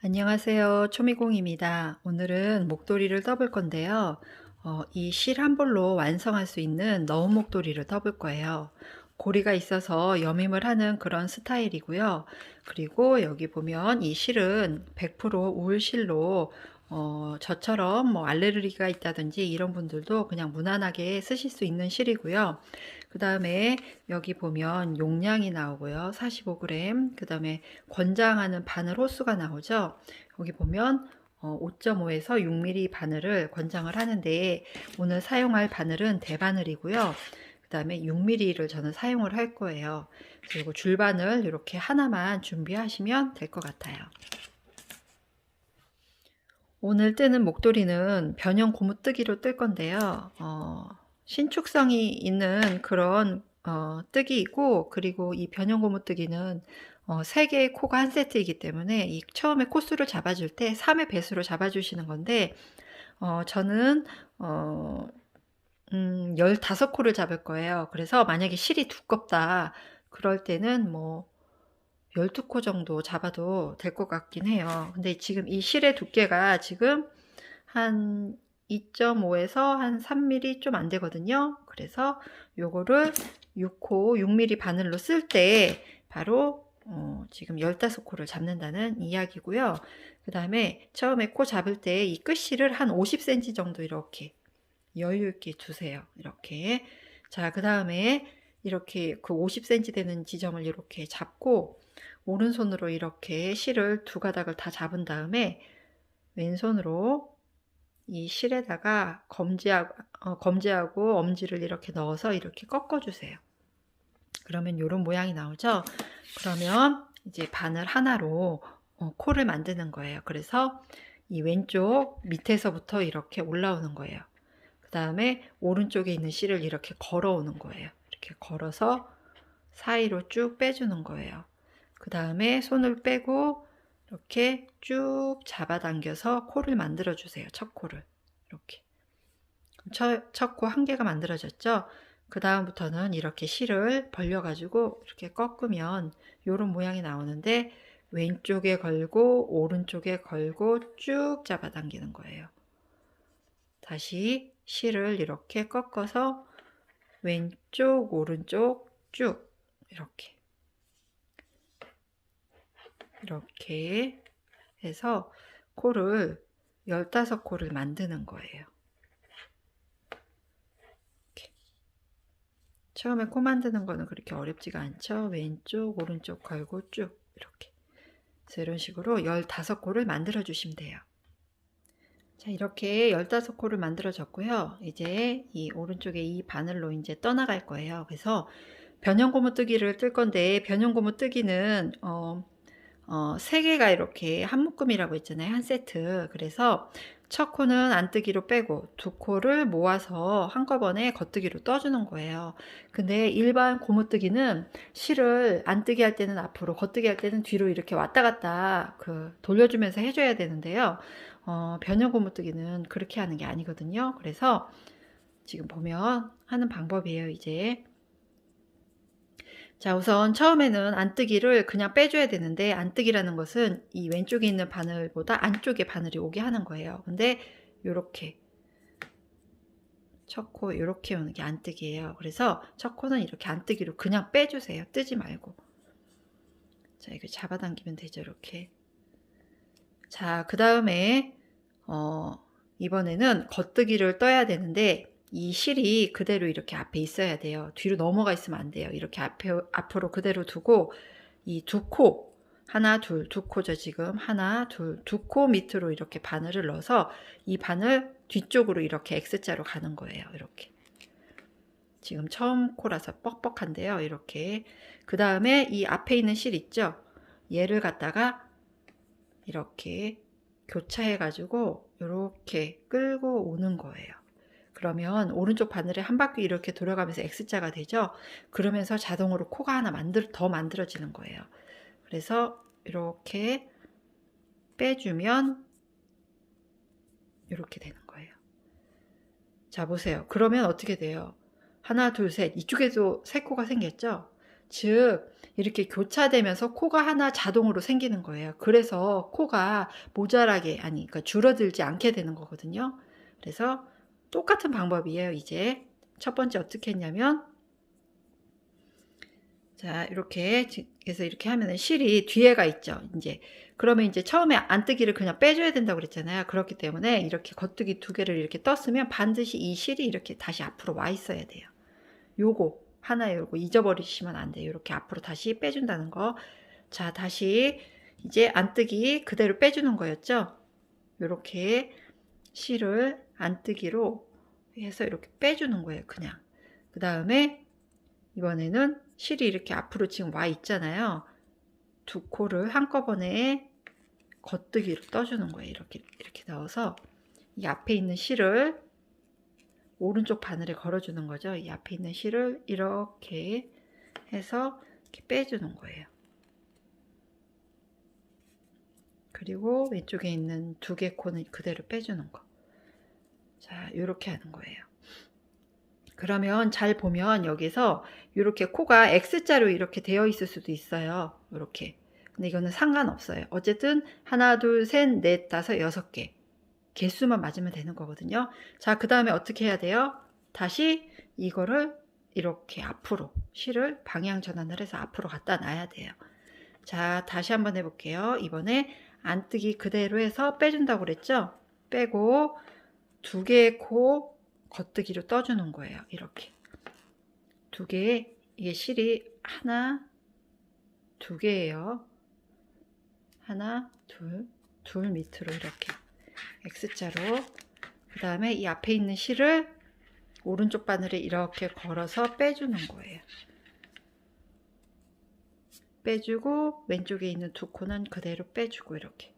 안녕하세요. 초미공입니다. 오늘은 목도리를 떠볼 건데요. 어, 이실 한 볼로 완성할 수 있는 너운 목도리를 떠볼 거예요. 고리가 있어서 여밈을 하는 그런 스타일이고요. 그리고 여기 보면 이 실은 100% 울실로 어, 저처럼 뭐 알레르기가 있다든지 이런 분들도 그냥 무난하게 쓰실 수 있는 실이고요. 그 다음에 여기 보면 용량이 나오고요. 45g. 그 다음에 권장하는 바늘 호수가 나오죠. 여기 보면 어, 5.5에서 6mm 바늘을 권장을 하는데 오늘 사용할 바늘은 대바늘이고요. 그 다음에 6mm를 저는 사용을 할 거예요. 그리고 줄바늘 이렇게 하나만 준비하시면 될 것 같아요. 오늘 뜨는 목도리는 변형 고무뜨기로 뜰 건데요. 어, 신축성이 있는 그런 어, 뜨기이고 그리고 이 변형 고무 뜨기는 어, 3개의 코가 한 세트이기 때문에 이 처음에 코수를 잡아줄 때 3의 배수로 잡아주시는 건데 어, 저는 어, 음, 15코를 잡을 거예요. 그래서 만약에 실이 두껍다 그럴 때는 뭐 12코 정도 잡아도 될 것 같긴 해요. 근데 지금 이 실의 두께가 지금 한 2.5에서 한 3mm 좀 안 되거든요. 그래서 요거를 6코, 6mm 바늘로 쓸 때 바로 어, 지금 15코를 잡는다는 이야기고요. 그 다음에 처음에 코 잡을 때 이 끝실을 한 50cm 정도 이렇게 여유 있게 두세요. 이렇게. 자, 그 다음에 이렇게 그 50cm 되는 지점을 이렇게 잡고 오른손으로 이렇게 실을 두 가닥을 다 잡은 다음에 왼손으로 이 실에다가 검지하고, 어, 검지하고 엄지를 이렇게 넣어서 이렇게 꺾어주세요. 그러면 이런 모양이 나오죠? 그러면 이제 바늘 하나로 어, 코를 만드는 거예요. 그래서 이 왼쪽 밑에서부터 이렇게 올라오는 거예요. 그 다음에 오른쪽에 있는 실을 이렇게 걸어오는 거예요. 이렇게 걸어서 사이로 쭉 빼주는 거예요. 그 다음에 손을 빼고 이렇게 쭉 잡아당겨서 코를 만들어 주세요. 첫 코를 이렇게 첫 코 한 개가 만들어졌죠. 그 다음부터는 이렇게 실을 벌려 가지고 이렇게 꺾으면 이런 모양이 나오는데 왼쪽에 걸고 오른쪽에 걸고 쭉 잡아당기는 거예요. 다시 실을 이렇게 꺾어서 왼쪽 오른쪽 쭉 이렇게 이렇게 해서 코를 15코를 만드는 거예요. 이렇게. 처음에 코 만드는 거는 그렇게 어렵지가 않죠. 왼쪽, 오른쪽 걸고 쭉 이렇게. 그래서 이런 식으로 15코를 만들어 주시면 돼요. 자, 이렇게 15코를 만들어졌고요. 이제 이 오른쪽에 이 바늘로 이제 떠나갈 거예요. 그래서 변형 고무 뜨기를 뜰 건데 변형 고무 뜨기는 어, 어, 3개가 이렇게 한 묶음이라고 했잖아요. 한 세트. 그래서 첫 코는 안뜨기로 빼고 두 코를 모아서 한꺼번에 겉뜨기로 떠주는 거예요. 근데 일반 고무뜨기는 실을 안뜨기 할 때는 앞으로, 겉뜨기 할 때는 뒤로 이렇게 왔다 갔다 그 돌려주면서 해줘야 되는데요. 어, 변형 고무뜨기는 그렇게 하는 게 아니거든요. 그래서 지금 보면 하는 방법이에요. 이제 자, 우선 처음에는 안뜨기를 그냥 빼줘야 되는데 안뜨기라는 것은 이 왼쪽에 있는 바늘보다 안쪽에 바늘이 오게 하는 거예요. 근데 요렇게 첫 코 이렇게 오는 게 안뜨기예요. 그래서 첫 코는 이렇게 안뜨기로 그냥 빼주세요. 뜨지 말고. 자, 이거 잡아당기면 되죠. 이렇게. 자, 그 다음에 어, 이번에는 겉뜨기를 떠야 되는데 이 실이 그대로 이렇게 앞에 있어야 돼요. 뒤로 넘어가 있으면 안 돼요. 이렇게 앞에, 앞으로 그대로 두고 이 두 코, 하나, 둘, 두 코죠, 지금. 하나, 둘, 두 코 밑으로 이렇게 바늘을 넣어서 이 바늘 뒤쪽으로 이렇게 X자로 가는 거예요. 이렇게. 지금 처음 코라서 뻑뻑한데요. 이렇게. 그 다음에 이 앞에 있는 실 있죠? 얘를 갖다가 이렇게 교차해가지고 이렇게 끌고 오는 거예요. 그러면 오른쪽 바늘에 한 바퀴 이렇게 돌아가면서 X자가 되죠. 그러면서 자동으로 코가 하나 만들, 더 만들어지는 거예요. 그래서 이렇게 빼주면 이렇게 되는 거예요. 자, 보세요. 그러면 어떻게 돼요? 하나, 둘, 셋. 이쪽에도 세 코가 생겼죠? 즉 이렇게 교차되면서 코가 하나 자동으로 생기는 거예요. 그래서 코가 모자라게 아니 그러니까 줄어들지 않게 되는 거거든요. 그래서 똑같은 방법이에요. 이제 첫 번째 어떻게 했냐면 자 이렇게 그래서 이렇게 하면은 실이 뒤에가 있죠. 이제 그러면 이제 처음에 안 뜨기를 그냥 빼줘야 된다고 그랬잖아요. 그렇기 때문에 이렇게 겉뜨기 두 개를 이렇게 떴으면 반드시 이 실이 이렇게 다시 앞으로 와 있어야 돼요. 요거 하나 요거 잊어버리시면 안 돼요. 이렇게 앞으로 다시 빼준다는 거. 자 다시 이제 안 뜨기 그대로 빼주는 거였죠. 이렇게 실을 안 뜨기로 해서 이렇게 빼주는 거예요. 그냥. 그 다음에 이번에는 실이 이렇게 앞으로 지금 와 있잖아요. 두 코를 한꺼번에 겉뜨기로 떠주는 거예요. 이렇게 이렇게 넣어서 이 앞에 있는 실을 오른쪽 바늘에 걸어주는 거죠. 이 앞에 있는 실을 이렇게 해서 이렇게 빼주는 거예요. 그리고 왼쪽에 있는 두 개 코는 그대로 빼주는 거. 자, 이렇게 하는 거예요. 그러면 잘 보면 여기서 이렇게 코가 X자로 이렇게 되어 있을 수도 있어요. 이렇게. 근데 이거는 상관없어요. 어쨌든 하나, 둘, 셋, 넷, 다섯, 여섯 개. 개수만 맞으면 되는 거거든요. 자, 그 다음에 어떻게 해야 돼요? 다시 이거를 이렇게 앞으로 실을 방향 전환을 해서 앞으로 갖다 놔야 돼요. 자, 다시 한번 해볼게요. 이번에 안뜨기 그대로 해서 빼준다고 그랬죠? 빼고 두 개의 코 겉뜨기로 떠주는 거예요. 이렇게 두 개, 이게 실이 하나, 두 개예요. 하나, 둘, 둘 밑으로 이렇게 X자로 그 다음에 이 앞에 있는 실을 오른쪽 바늘에 이렇게 걸어서 빼주는 거예요. 빼주고 왼쪽에 있는 두 코는 그대로 빼주고 이렇게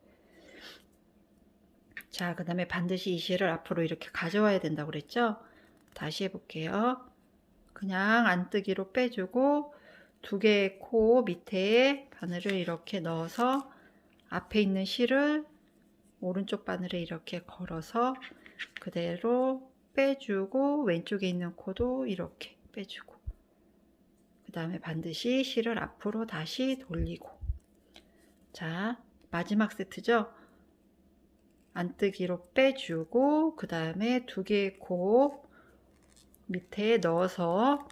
자, 그 다음에 반드시 이 실을 앞으로 이렇게 가져와야 된다고 그랬죠? 다시 해볼게요. 그냥 안뜨기로 빼주고 두 개의 코 밑에 바늘을 이렇게 넣어서 앞에 있는 실을 오른쪽 바늘에 이렇게 걸어서 그대로 빼주고 왼쪽에 있는 코도 이렇게 빼주고 그 다음에 반드시 실을 앞으로 다시 돌리고 자 마지막 세트죠 안뜨기로 빼주고 그 다음에 두 개의 코 밑에 넣어서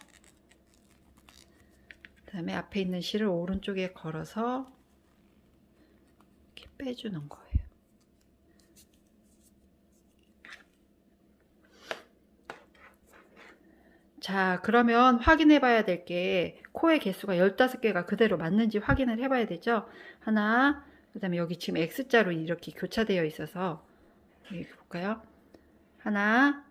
그 다음에 앞에 있는 실을 오른쪽에 걸어서 이렇게 빼주는 거예요. 자, 그러면 확인해 봐야 될 게 코의 개수가 15개가 그대로 맞는지 확인을 해 봐야 되죠. 하나, 그 다음에 여기 지금 X자로 이렇게 교차되어 있어서 여기 볼까요? 하나,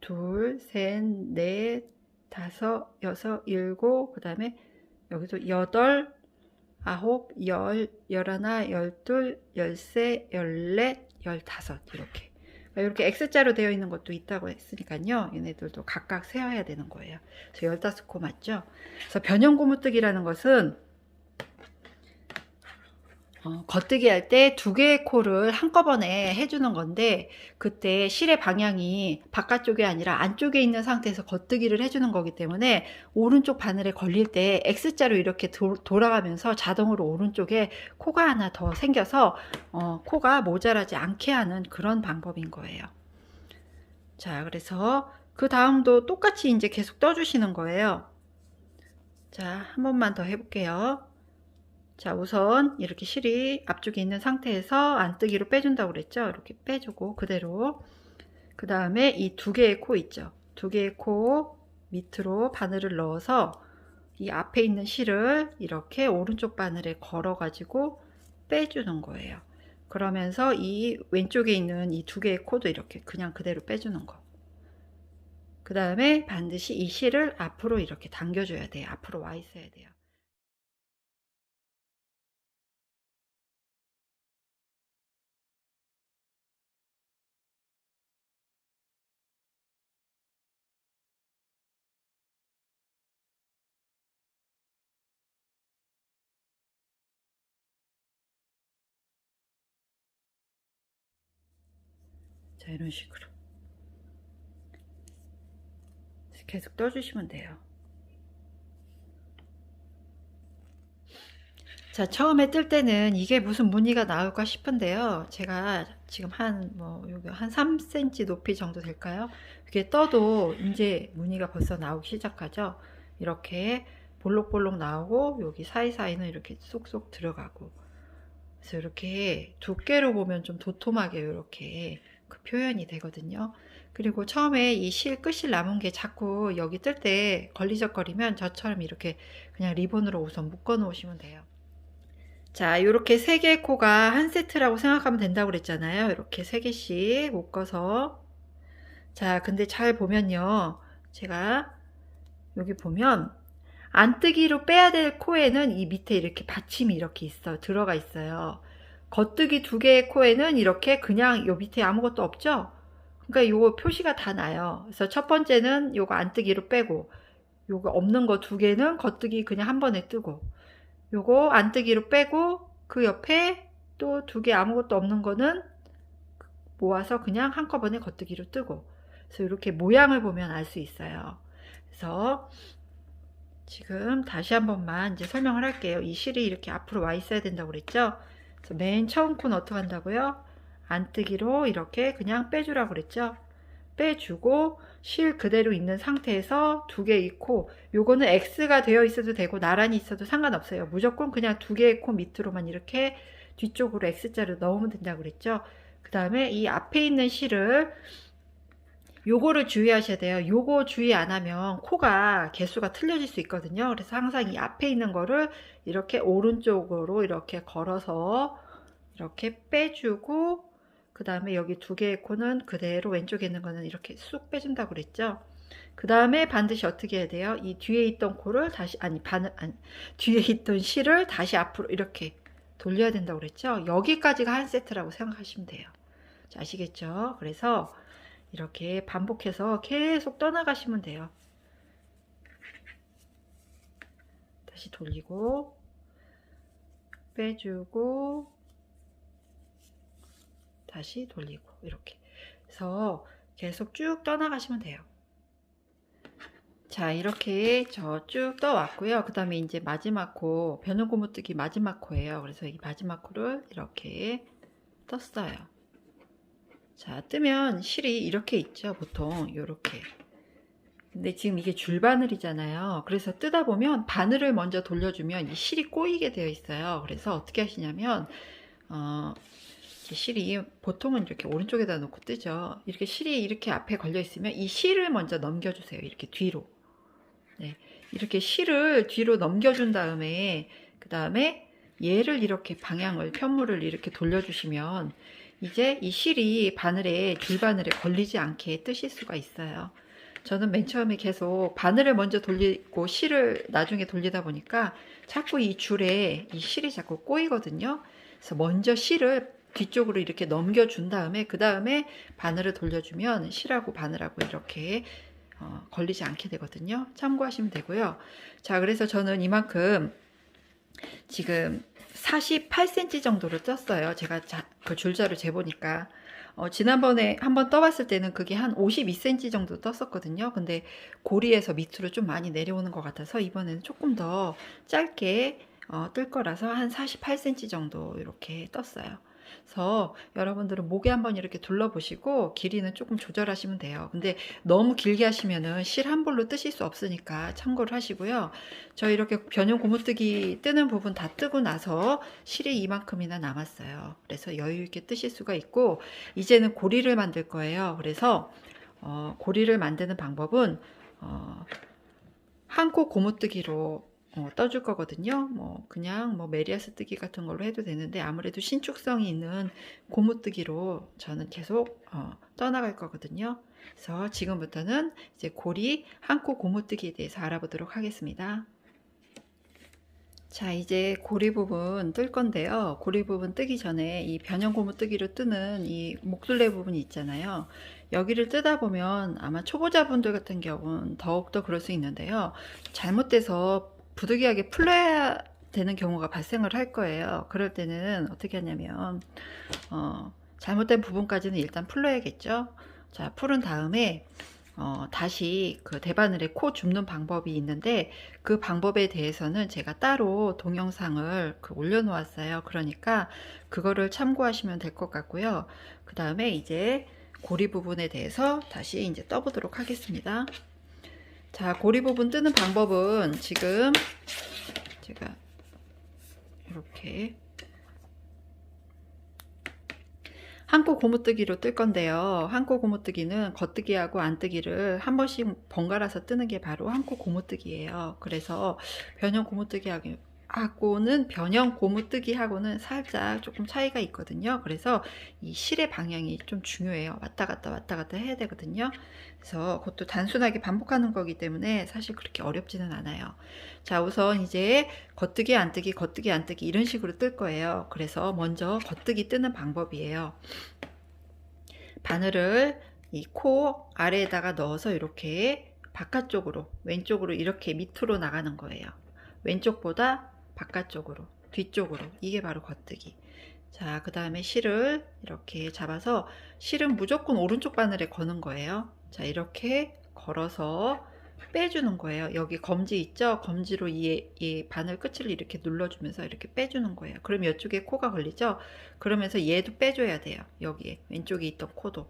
둘, 셋, 넷, 다섯, 여섯, 일곱, 그 다음에 여기도 여덟, 아홉, 열, 열하나, 열둘, 열세, 열넷, 열다섯 이렇게 이렇게 X자로 되어 있는 것도 있다고 했으니까요. 얘네들도 각각 세어야 되는 거예요. 그래서 15코 맞죠? 그래서 변형 고무뜨기라는 것은 어, 겉뜨기 할 때 두 개의 코를 한꺼번에 해주는 건데 그때 실의 방향이 바깥쪽이 아니라 안쪽에 있는 상태에서 겉뜨기를 해주는 거기 때문에 오른쪽 바늘에 걸릴 때 X자로 이렇게 도, 돌아가면서 자동으로 오른쪽에 코가 하나 더 생겨서 어, 코가 모자라지 않게 하는 그런 방법인 거예요. 자 그래서 그 다음도 똑같이 이제 계속 떠주시는 거예요. 자 한 번만 더 해볼게요. 자 우선 이렇게 실이 앞쪽에 있는 상태에서 안뜨기로 빼준다고 그랬죠? 이렇게 빼주고 그대로. 그 다음에 이 두 개의 코 있죠? 두 개의 코 밑으로 바늘을 넣어서 이 앞에 있는 실을 이렇게 오른쪽 바늘에 걸어 가지고 빼주는 거예요. 그러면서 이 왼쪽에 있는 이 두 개의 코도 이렇게 그냥 그대로 빼주는 거그 다음에 반드시 이 실을 앞으로 이렇게 당겨줘야 돼요. 앞으로 와 있어야 돼요 이런 식으로 계속 떠주시면 돼요 자, 처음에 뜰 때는 이게 무슨 무늬가 나올까 싶은데요. 제가 지금 한, 뭐, 여기 한 3cm 높이 정도 될까요? 이게 떠도 이제 무늬가 벌써 나오기 시작하죠. 이렇게 볼록볼록 나오고, 여기 사이사이는 이렇게 쏙쏙 들어가고. 그래서 이렇게 두께로 보면 좀 도톰하게 이렇게 그 표현이 되거든요. 그리고 처음에 이 실 끝이 남은 게 자꾸 여기 뜰 때 걸리적거리면 저처럼 이렇게 그냥 리본으로 우선 묶어 놓으시면 돼요. 자, 이렇게 세 개의 코가 한 세트라고 생각하면 된다고 그랬잖아요. 이렇게 세 개씩 묶어서. 자, 근데 잘 보면요. 제가 여기 보면 안뜨기로 빼야 될 코에는 이 밑에 이렇게 받침이 이렇게 있어 들어가 있어요. 겉뜨기 두 개의 코에는 이렇게 그냥 요 밑에 아무것도 없죠? 그러니까 요거 표시가 다 나요. 그래서 첫 번째는 요거 안뜨기로 빼고 요거 없는 거 두 개는 겉뜨기 그냥 한 번에 뜨고 요거 안뜨기로 빼고 그 옆에 또 두 개 아무것도 없는 거는 모아서 그냥 한꺼번에 겉뜨기로 뜨고 그래서 이렇게 모양을 보면 알 수 있어요. 그래서 지금 다시 한 번만 이제 설명을 할게요. 이 실이 이렇게 앞으로 와 있어야 된다고 그랬죠? 맨 처음 코는 어떻게 한다고요? 안뜨기로 이렇게 그냥 빼주라고 그랬죠? 빼주고 실 그대로 있는 상태에서 두 개의 코 요거는 X가 되어 있어도 되고 나란히 있어도 상관없어요. 무조건 그냥 두 개의 코 밑으로만 이렇게 뒤쪽으로 X자를 넣으면 된다고 그랬죠? 그 다음에 이 앞에 있는 실을 요거를 주의하셔야 돼요. 요거 주의 안 하면 코가 개수가 틀려질 수 있거든요. 그래서 항상 이 앞에 있는 거를 이렇게 오른쪽으로 이렇게 걸어서 이렇게 빼주고 그 다음에 여기 두 개의 코는 그대로 왼쪽에 있는 거는 이렇게 쑥 빼준다고 그랬죠. 그 다음에 반드시 어떻게 해야 돼요? 이 뒤에 있던 코를 다시 아니 반 아니 뒤에 있던 실을 다시 앞으로 이렇게 돌려야 된다고 그랬죠. 여기까지가 한 세트라고 생각하시면 돼요. 자, 아시겠죠? 그래서 이렇게 반복해서 계속 떠나가시면 돼요. 다시 돌리고 빼주고 다시 돌리고 이렇게 그래서 계속 쭉 떠나가시면 돼요. 자 이렇게 저 쭉 떠왔고요. 그 다음에 이제 마지막 코 변형 고무뜨기 마지막 코예요. 그래서 이 마지막 코를 이렇게 떴어요. 자 뜨면 실이 이렇게 있죠. 보통 이렇게. 근데 지금 이게 줄바늘이잖아요. 그래서 뜨다 보면 바늘을 먼저 돌려주면 이 실이 꼬이게 되어 있어요. 그래서 어떻게 하시냐면 어, 실이 보통은 이렇게 오른쪽에다 놓고 뜨죠. 이렇게 실이 이렇게 앞에 걸려 있으면 이 실을 먼저 넘겨주세요. 이렇게 뒤로. 네, 이렇게 실을 뒤로 넘겨준 다음에 그 다음에 얘를 이렇게 방향을 편물을 이렇게 돌려주시면 이제 이 실이 바늘에 줄바늘에 걸리지 않게 뜨실 수가 있어요. 저는 맨 처음에 계속 바늘을 먼저 돌리고 실을 나중에 돌리다 보니까 자꾸 이 줄에 이 실이 자꾸 꼬이거든요. 그래서 먼저 실을 뒤쪽으로 이렇게 넘겨준 다음에 그 다음에 바늘을 돌려주면 실하고 바늘하고 이렇게 어, 걸리지 않게 되거든요. 참고하시면 되고요. 자, 그래서 저는 이만큼 지금 48cm 정도로 떴어요. 제가 자, 그 줄자를 재보니까. 어, 지난번에 한번 떠봤을 때는 그게 한 52cm 정도 떴었거든요. 근데 고리에서 밑으로 좀 많이 내려오는 것 같아서 이번에는 조금 더 짧게 어, 뜰 거라서 한 48cm 정도 이렇게 떴어요. 그래서 여러분들은 목에 한번 이렇게 둘러보시고 길이는 조금 조절하시면 돼요. 근데 너무 길게 하시면은 실 한 볼로 뜨실 수 없으니까 참고를 하시고요. 저 이렇게 변형 고무뜨기 뜨는 부분 다 뜨고 나서 실이 이만큼이나 남았어요. 그래서 여유 있게 뜨실 수가 있고 이제는 고리를 만들 거예요. 그래서 어, 고리를 만드는 방법은 어, 한코 고무뜨기로 어, 떠줄 거거든요. 뭐 그냥 뭐 메리아스 뜨기 같은 걸로 해도 되는데 아무래도 신축성이 있는 고무뜨기로 저는 계속 어, 떠나갈 거거든요. 그래서 지금부터는 이제 고리 한코 고무뜨기에 대해서 알아보도록 하겠습니다. 자 이제 고리 부분 뜰 건데요 고리 부분 뜨기 전에 이 변형 고무 뜨기로 뜨는 이 목둘레 부분이 있잖아요 여기를 뜨다 보면 아마 초보자분들 같은 경우는 더욱더 그럴 수 있는데요 잘못돼서 부득이하게 풀려야 되는 경우가 발생을 할 거예요. 그럴 때는 어떻게 하냐면 어, 잘못된 부분까지는 일단 풀러야겠죠. 자, 풀은 다음에 어, 다시 그 대바늘에 코 줍는 방법이 있는데 그 방법에 대해서는 제가 따로 동영상을 그 올려놓았어요. 그러니까 그거를 참고하시면 될 것 같고요. 그 다음에 이제 고리 부분에 대해서 다시 이제 떠보도록 하겠습니다. 자, 고리 부분 뜨는 방법은 지금 제가 이렇게 한코 고무뜨기로 뜰 건데요. 한코 고무뜨기는 겉뜨기하고 안뜨기를 한 번씩 번갈아서 뜨는 게 바로 한코 고무뜨기예요. 그래서 변형 고무뜨기하고 는 변형 고무뜨기 하고는 살짝 조금 차이가 있거든요. 그래서 이 실의 방향이 좀 중요해요. 왔다 갔다 왔다 갔다 해야 되거든요. 그래서 그것도 단순하게 반복하는 거기 때문에 사실 그렇게 어렵지는 않아요. 자, 우선 이제 겉뜨기, 안뜨기, 겉뜨기, 안뜨기 이런 식으로 뜰 거예요. 그래서 먼저 겉뜨기 뜨는 방법이에요. 바늘을 이 코 아래에다가 넣어서 이렇게 바깥쪽으로, 왼쪽으로 이렇게 밑으로 나가는 거예요. 왼쪽보다 바깥쪽으로, 뒤쪽으로. 이게 바로 겉뜨기. 자, 그 다음에 실을 이렇게 잡아서 실은 무조건 오른쪽 바늘에 거는 거예요. 자, 이렇게 걸어서 빼주는 거예요. 여기 검지 있죠? 검지로 이, 이 바늘 끝을 이렇게 눌러주면서 이렇게 빼주는 거예요. 그럼 이쪽에 코가 걸리죠? 그러면서 얘도 빼줘야 돼요. 여기에 왼쪽에 있던 코도.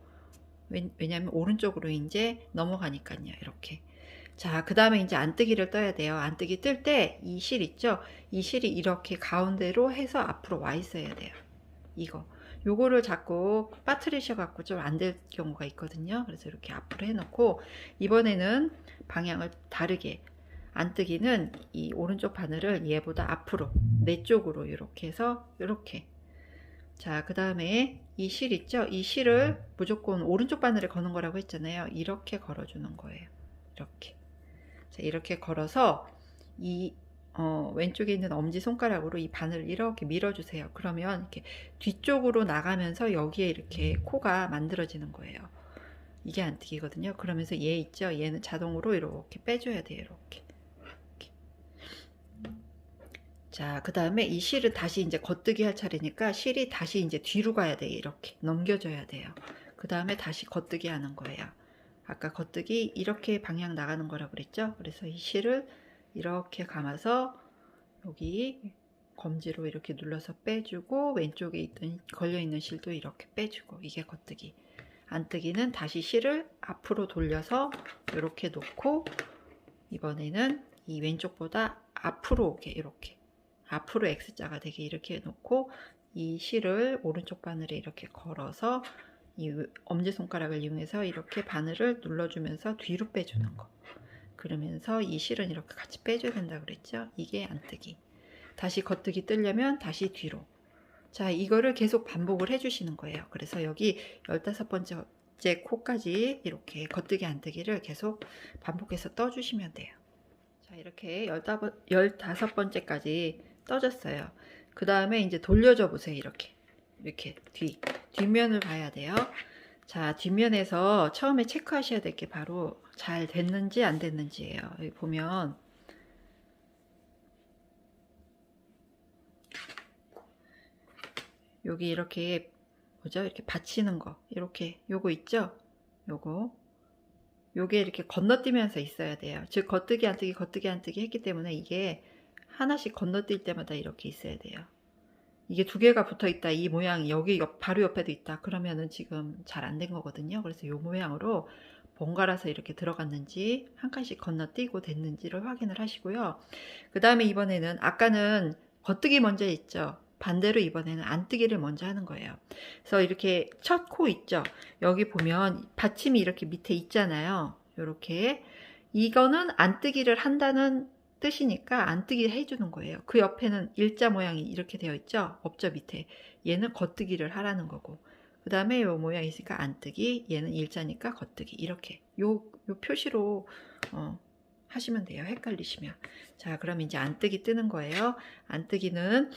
왜, 왜냐면 오른쪽으로 이제 넘어가니까요. 이렇게. 자, 그 다음에 이제 안뜨기를 떠야 돼요. 안뜨기 뜰 때 이 실 있죠? 이 실이 이렇게 가운데로 해서 앞으로 와 있어야 돼요. 이거. 요거를 자꾸 빠트리셔 갖고 좀 안 될 경우가 있거든요. 그래서 이렇게 앞으로 해놓고 이번에는 방향을 다르게 안뜨기는 이 오른쪽 바늘을 얘보다 앞으로 내 쪽으로 이렇게 해서 이렇게 자 그 다음에 이 실 있죠 이 실을 무조건 오른쪽 바늘에 거는 거라고 했잖아요 이렇게 걸어주는 거예요 이렇게 자 이렇게 걸어서 이 어, 왼쪽에 있는 엄지 손가락으로 이 바늘을 이렇게 밀어주세요. 그러면 이렇게 뒤쪽으로 나가면서 여기에 이렇게 코가 만들어지는 거예요. 이게 안뜨기거든요. 그러면서 얘 있죠? 얘는 자동으로 이렇게 빼줘야 돼요. 이렇게. 이렇게. 자, 그 다음에 이 실은 다시 이제 겉뜨기 할 차례니까 실이 다시 이제 뒤로 가야 돼요. 이렇게. 넘겨줘야 돼요. 그 다음에 다시 겉뜨기 하는 거예요. 아까 겉뜨기 이렇게 방향 나가는 거라고 그랬죠? 그래서 이 실을 이렇게 감아서 여기 검지로 이렇게 눌러서 빼주고 왼쪽에 있던 걸려있는 실도 이렇게 빼주고 이게 겉뜨기 안뜨기는 다시 실을 앞으로 돌려서 이렇게 놓고 이번에는 이 왼쪽보다 앞으로 오게 이렇게 앞으로 X자가 되게 이렇게 놓고 이 실을 오른쪽 바늘에 이렇게 걸어서 이 엄지손가락을 이용해서 이렇게 바늘을 눌러주면서 뒤로 빼주는 거. 그러면서 이 실은 이렇게 같이 빼줘야 된다 그랬죠? 이게 안뜨기. 다시 겉뜨기 뜨려면 다시 뒤로. 자 이거를 계속 반복을 해 주시는 거예요. 그래서 여기 15번째 코까지 이렇게 겉뜨기 안뜨기를 계속 반복해서 떠 주시면 돼요. 자 이렇게 15번째까지 떠졌어요. 그 다음에 이제 돌려줘 보세요 이렇게. 이렇게 뒤 뒷면을 봐야 돼요. 자 뒷면에서 처음에 체크하셔야 될 게 바로 잘 됐는지 안 됐는지예요. 여기 보면 여기 이렇게 뭐죠? 이렇게 받치는 거. 이렇게 요거 있죠? 요거. 요게 이렇게 건너뛰면서 있어야 돼요. 즉 겉뜨기 안뜨기 겉뜨기 안뜨기 했기 때문에 이게 하나씩 건너뛸 때마다 이렇게 있어야 돼요 이게 두 개가 붙어 있다. 이 모양이 여기 옆, 바로 옆에도 있다. 그러면은 지금 잘 안 된 거거든요. 그래서 이 모양으로 번갈아서 이렇게 들어갔는지 한 칸씩 건너뛰고 됐는지를 확인을 하시고요. 그 다음에 이번에는 아까는 겉뜨기 먼저 있죠. 반대로 이번에는 안뜨기를 먼저 하는 거예요. 그래서 이렇게 첫 코 있죠? 여기 보면 받침이 이렇게 밑에 있잖아요. 이렇게. 이거는 안뜨기를 한다는 뜻이니까 안뜨기 해주는 거예요. 그 옆에는 일자 모양이 이렇게 되어 있죠. 없죠 밑에. 얘는 겉뜨기를 하라는 거고. 그 다음에 요 모양이 있으니까 안 뜨기, 얘는 일자니까 겉뜨기. 이렇게 요, 요 표시로 어, 하시면 돼요. 헷갈리시면. 자, 그럼 이제 안 뜨기 뜨는 거예요. 안 뜨기는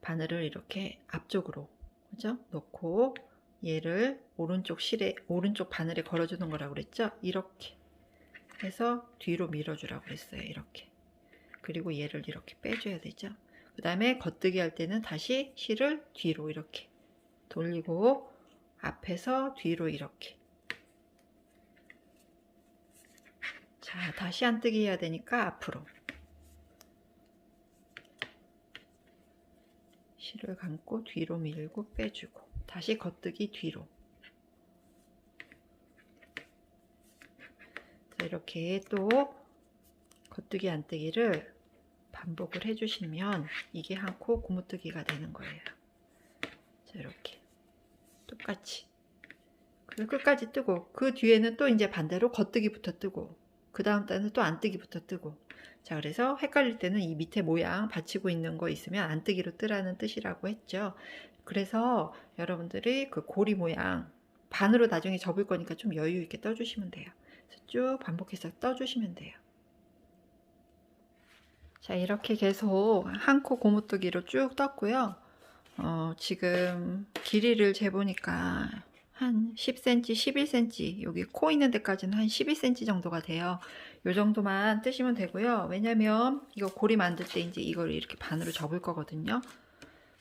바늘을 이렇게 앞쪽으로 그죠? 놓고 얘를 오른쪽 실에 오른쪽 바늘에 걸어주는 거라고 그랬죠? 이렇게 해서 뒤로 밀어주라고 했어요. 이렇게. 그리고 얘를 이렇게 빼줘야 되죠. 그 다음에 겉뜨기 할 때는 다시 실을 뒤로 이렇게 돌리고 앞에서 뒤로 이렇게 자, 다시 안뜨기 해야 되니까 앞으로. 실을 감고 뒤로 밀고 빼주고 다시 겉뜨기 뒤로. 자, 이렇게 또 겉뜨기 안뜨기를 반복을 해주시면 이게 한 코 고무뜨기가 되는 거예요. 자, 이렇게 똑같이. 그리고 끝까지 뜨고 그 뒤에는 또 이제 반대로 겉뜨기부터 뜨고 그 다음 단은 또 안뜨기부터 뜨고 자 그래서 헷갈릴 때는 이 밑에 모양 받치고 있는 거 있으면 안뜨기로 뜨라는 뜻이라고 했죠 그래서 여러분들이 그 고리 모양 반으로 나중에 접을 거니까 좀 여유 있게 떠주시면 돼요 쭉 반복해서 떠주시면 돼요 자 이렇게 계속 한 코 고무뜨기로 쭉 떴고요 어, 지금 길이를 재보니까 한 10cm, 11cm 여기 코 있는 데까지는 한 12cm 정도가 돼요. 요 정도만 뜨시면 되고요. 왜냐면 이거 고리 만들 때 이제 이걸 이렇게 반으로 접을 거거든요.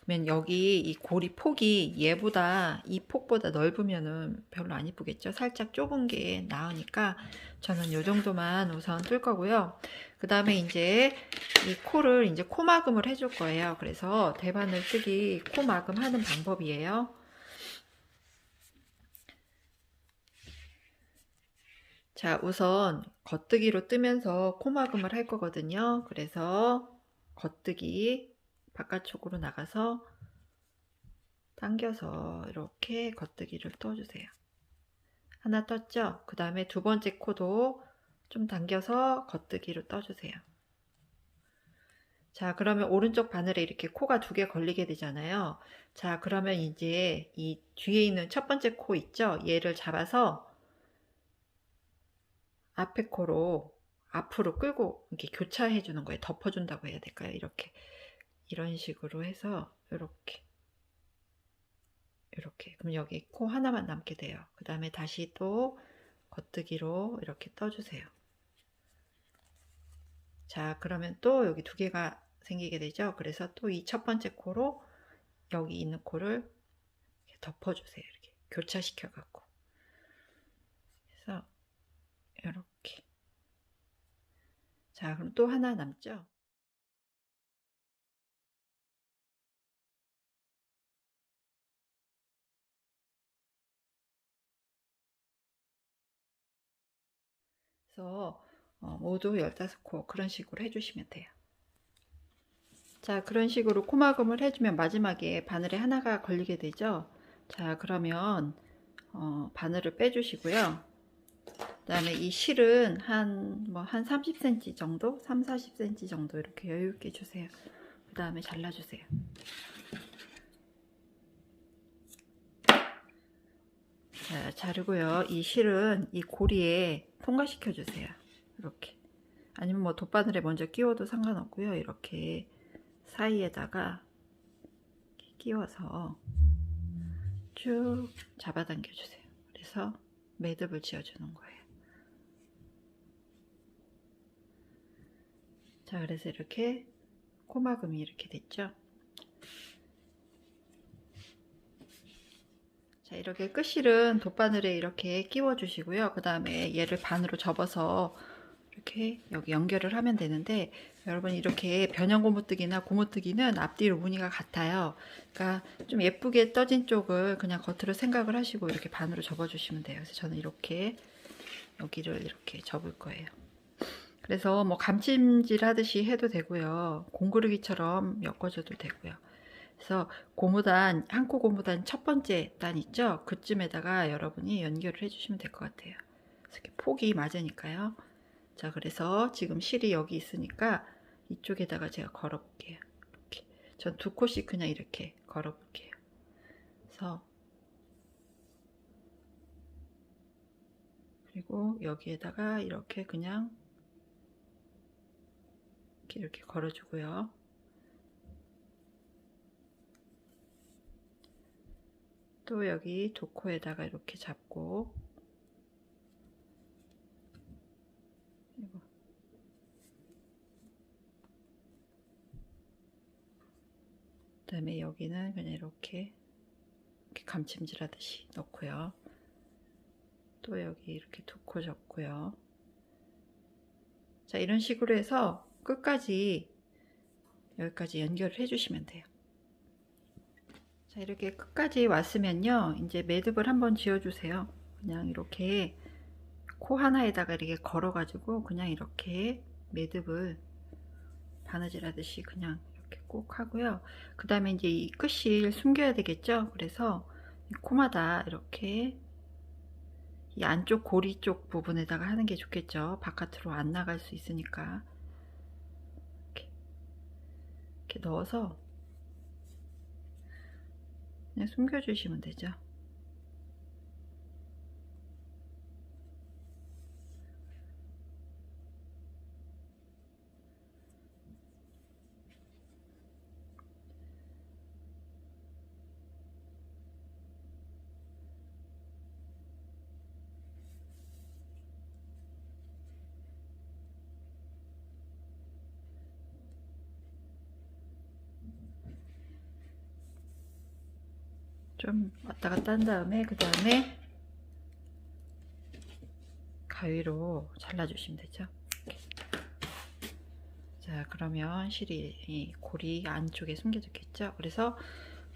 그러면 여기 이 고리 폭이 얘보다 이 폭보다 넓으면은 별로 안 이쁘겠죠. 살짝 좁은 게 나으니까 저는 요 정도만 우선 뜰 거고요. 그 다음에 이제 이 코를 이제 코마금을 해줄 거예요. 그래서 대바늘 뜨기 코마금 하는 방법이에요. 자, 우선 겉뜨기로 뜨면서 코막음을 할 거거든요. 그래서 겉뜨기 바깥쪽으로 나가서 당겨서 이렇게 겉뜨기를 떠주세요. 하나 떴죠? 그 다음에 두 번째 코도 좀 당겨서 겉뜨기로 떠주세요. 자, 그러면 오른쪽 바늘에 이렇게 코가 두 개 걸리게 되잖아요. 자, 그러면 이제 이 뒤에 있는 첫 번째 코 있죠? 얘를 잡아서 앞에 코로 앞으로 끌고 이렇게 교차해 주는 거예요. 덮어 준다고 해야 될까요? 이렇게 이런 식으로 해서 이렇게 이렇게 그럼 여기 코 하나만 남게 돼요. 그 다음에 다시 또 겉뜨기로 이렇게 떠주세요. 자 그러면 또 여기 두 개가 생기게 되죠. 그래서 또 이 첫 번째 코로 여기 있는 코를 덮어주세요. 이렇게 교차시켜 갖고 그래서 이렇게. 자, 그럼 또 하나 남죠? 그래서 어, 모두 15코 그런 식으로 해주시면 돼요. 자, 그런 식으로 코막음을 해주면 마지막에 바늘에 하나가 걸리게 되죠. 자, 그러면 어, 바늘을 빼주시고요. 그 다음에 이 실은 한, 뭐, 한 30cm 정도? 3, 40cm 정도 이렇게 여유있게 주세요. 그 다음에 잘라주세요. 자, 자르고요. 이 실은 이 고리에 통과시켜 주세요. 이렇게. 아니면 뭐 돗바늘에 먼저 끼워도 상관없고요. 이렇게 사이에다가 끼워서 쭉 잡아당겨 주세요. 그래서 매듭을 지어주는 거예요. 자, 그래서 이렇게 코막음이 이렇게 됐죠. 자, 이렇게 끝실은 돗바늘에 이렇게 끼워 주시고요. 그 다음에 얘를 반으로 접어서 이렇게 여기 연결을 하면 되는데 여러분 이렇게 변형 고무뜨기나 고무뜨기는 앞뒤로 무늬가 같아요. 그러니까 좀 예쁘게 떠진 쪽을 그냥 겉으로 생각을 하시고 이렇게 반으로 접어 주시면 돼요. 그래서 저는 이렇게 여기를 이렇게 접을 거예요. 그래서 뭐 감찜질 하듯이 해도 되고요. 공구르기처럼 엮어줘도 되고요. 그래서 고무단, 한코 고무단 첫 번째 단 있죠? 그쯤에다가 여러분이 연결을 해주시면 될 것 같아요. 이렇게 폭이 맞으니까요. 자, 그래서 지금 실이 여기 있으니까 이쪽에다가 제가 걸어 볼게요. 이렇게. 전 두 코씩 그냥 이렇게 걸어 볼게요. 그래서 그리고 여기에다가 이렇게 그냥 이렇게, 이렇게 걸어주고요. 또 여기 도코에다가 이렇게 잡고 이거. 그다음에 여기는 그냥 이렇게, 이렇게 감침질 하듯이 넣고요. 또 여기 이렇게 도코 접고요. 자, 이런 식으로 해서 끝까지 여기까지 연결을 해주시면 돼요. 자, 이렇게 끝까지 왔으면요. 이제 매듭을 한번 지어주세요. 그냥 이렇게 코 하나에다가 이렇게 걸어 가지고 그냥 이렇게 매듭을 바느질 하듯이 그냥 이렇게 꼭 하고요. 그 다음에 이제 이 끝을 숨겨야 되겠죠. 그래서 이 코마다 이렇게 이 안쪽 고리 쪽 부분에다가 하는 게 좋겠죠. 바깥으로 안 나갈 수 있으니까. 이렇게, 이렇게 넣어서 그냥 숨겨주시면 되죠. 좀 왔다 갔다 한 다음에 그 다음에 가위로 잘라주시면 되죠. 자 그러면 실이 이 고리 안쪽에 숨겨졌겠죠. 그래서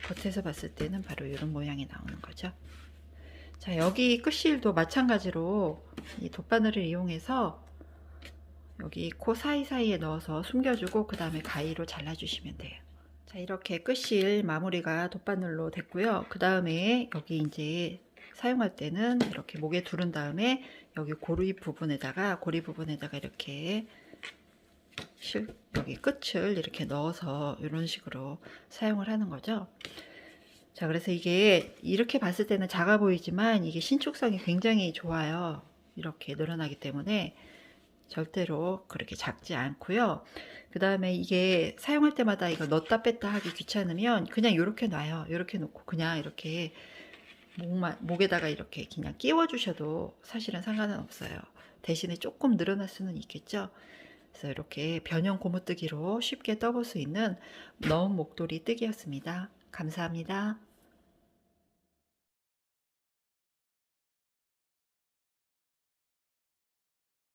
겉에서 봤을 때는 바로 이런 모양이 나오는 거죠. 자 여기 끝실도 마찬가지로 이 돗바늘을 이용해서 여기 코 사이사이에 넣어서 숨겨주고 그 다음에 가위로 잘라주시면 돼요. 자 이렇게 끝실 마무리가 돗바늘로 됐고요. 그 다음에 여기 이제 사용할 때는 이렇게 목에 두른 다음에 여기 고리 부분에다가 고리 부분에다가 이렇게 실 여기 끝을 이렇게 넣어서 이런 식으로 사용을 하는 거죠. 자 그래서 이게 이렇게 봤을 때는 작아 보이지만 이게 신축성이 굉장히 좋아요. 이렇게 늘어나기 때문에 절대로 그렇게 작지 않고요. 그 다음에 이게 사용할 때마다 이거 넣었다 뺐다 하기 귀찮으면 그냥 이렇게 놔요. 이렇게 놓고 그냥 이렇게 목만, 목에다가 이렇게 그냥 끼워 주셔도 사실은 상관은 없어요. 대신에 조금 늘어날 수는 있겠죠. 그래서 이렇게 변형 고무뜨기로 쉽게 떠볼 수 있는 넣은 목도리 뜨기였습니다. 감사합니다.